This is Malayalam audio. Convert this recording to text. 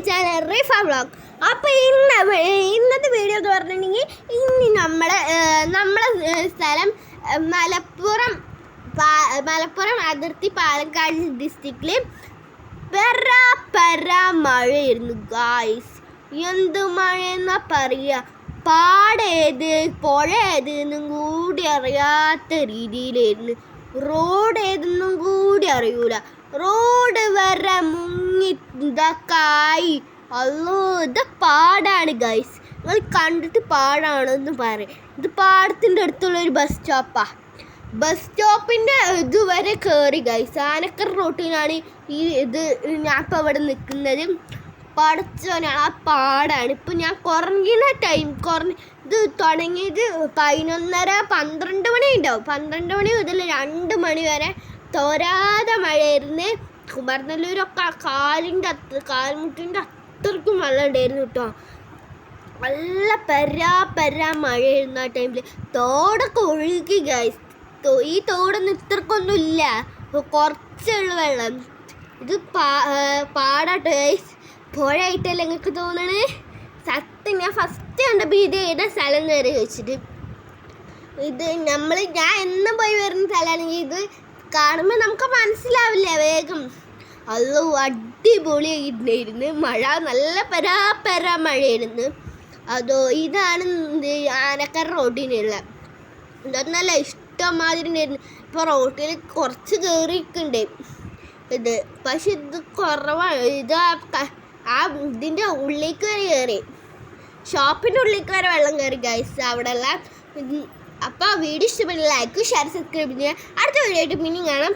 ചാനൽ റീഫ ബ്ലോഗ് അപ്പോൾ ഇന്ന് ഇന്നത്തെ വീഡിയോ എന്ന് പറഞ്ഞിട്ടുണ്ടെങ്കിൽ ഇനി നമ്മുടെ നമ്മുടെ സ്ഥലം മലപ്പുറം മലപ്പുറം അതിർത്തി പാലക്കാട് ഡിസ്ട്രിക്റ്റിൽ പെറ പെറ മഴയായിരുന്നു ഗായ്സ് എന്ത് എന്നാ പറയുക പാടേത് പുഴ ഏത് കൂടി അറിയാത്ത രീതിയിലായിരുന്നു. റോഡ് ഏതെന്നും കൂടി അറിയൂല. റോഡ് വരെ മുങ്ങി ഇതൊക്കായി. അല്ലോ ഇത് പാടാണ് ഗൈസ് നിങ്ങൾ കണ്ടിട്ട് പാടാണെന്ന് പറയും. ഇത് പാടത്തിന്റെ അടുത്തുള്ള ഒരു ബസ് സ്റ്റോപ്പാ ബസ് സ്റ്റോപ്പിന്റെ ഇതുവരെ കയറി ഗൈസ് ആനക്കർ റോട്ടിലാണ് ഈ ഇത് ഞാൻ ഇപ്പോൾ ഇവിടെ നിൽക്കുന്നത് പടച്ചോനാണ് ആ പാടാണ്. ഇപ്പം ഞാൻ കുറഞ്ഞ ടൈം കുറഞ്ഞ ഇത് തുടങ്ങിയത് പതിനൊന്നര പന്ത്രണ്ട് മണി ഉണ്ടാവും. പന്ത്രണ്ട് മണി മുതൽ രണ്ട് മണി വരെ തോരാതെ മഴയായിരുന്നു. കുമരനെല്ലൂരൊക്കെ കാലിന്റെ അത്ര കാൽമുട്ടിന്റെ അത്രക്കും വെള്ളം ഉണ്ടായിരുന്നു കേട്ടോ. നല്ല പരാ പരാ മഴയായിരുന്നു ആ ടൈമിൽ തോടൊക്കെ ഒഴുകി ഗൈസ് ഈ തോടൊന്നും ഇത്രക്കൊന്നും ഇല്ല കുറച്ചുള്ള വെള്ളം. ഇത് പാ പാടാട്ടോ ഗൈസ് പുഴയായിട്ടല്ലേ നിങ്ങൾക്ക് തോന്നണേ? സത്യം ഞാൻ ഫസ്റ്റ് കണ്ട ഇത് ഏതാ സ്ഥലം കയറി വെച്ചിട്ട് ഇത് നമ്മൾ ഞാൻ എന്നും പോയി വരുന്ന സ്ഥലമാണെങ്കിൽ ഇത് കാണുമ്പോൾ നമുക്ക് മനസ്സിലാവില്ല വേഗം. അല്ലോ അടിപൊളിയായിട്ടുണ്ടായിരുന്നു മഴ നല്ല പരാ പരാ മഴയായിരുന്നു. അതോ ഇതാണ് ആനക്ക റോഡിനുള്ള ഇതൊന്നല്ല ഇഷ്ടമാതിരി ഉണ്ടായിരുന്നു. ഇപ്പോൾ റോട്ടിൽ കുറച്ച് കയറിയിട്ടുണ്ട് ഇത് പക്ഷെ ഇത് കുറവാണ് ഇത് ആ ഇതിന്റെ ഉള്ളിലേക്ക് വരെ കയറി ഷോപ്പിന്റെ ഉള്ളിലേക്ക് വരെ വെള്ളം കയറി ഗൈസ് അവിടെ എല്ലാം അപ്പോൾ വീഡിയോ ഇഷ്ടപ്പെട്ട ലൈക്ക് ഷെയർ സബ്സ്ക്രൈബ് ചെയ്യുക. അടുത്ത വീഡിയോ ആയിട്ട് പിന്നെയും കാണാം.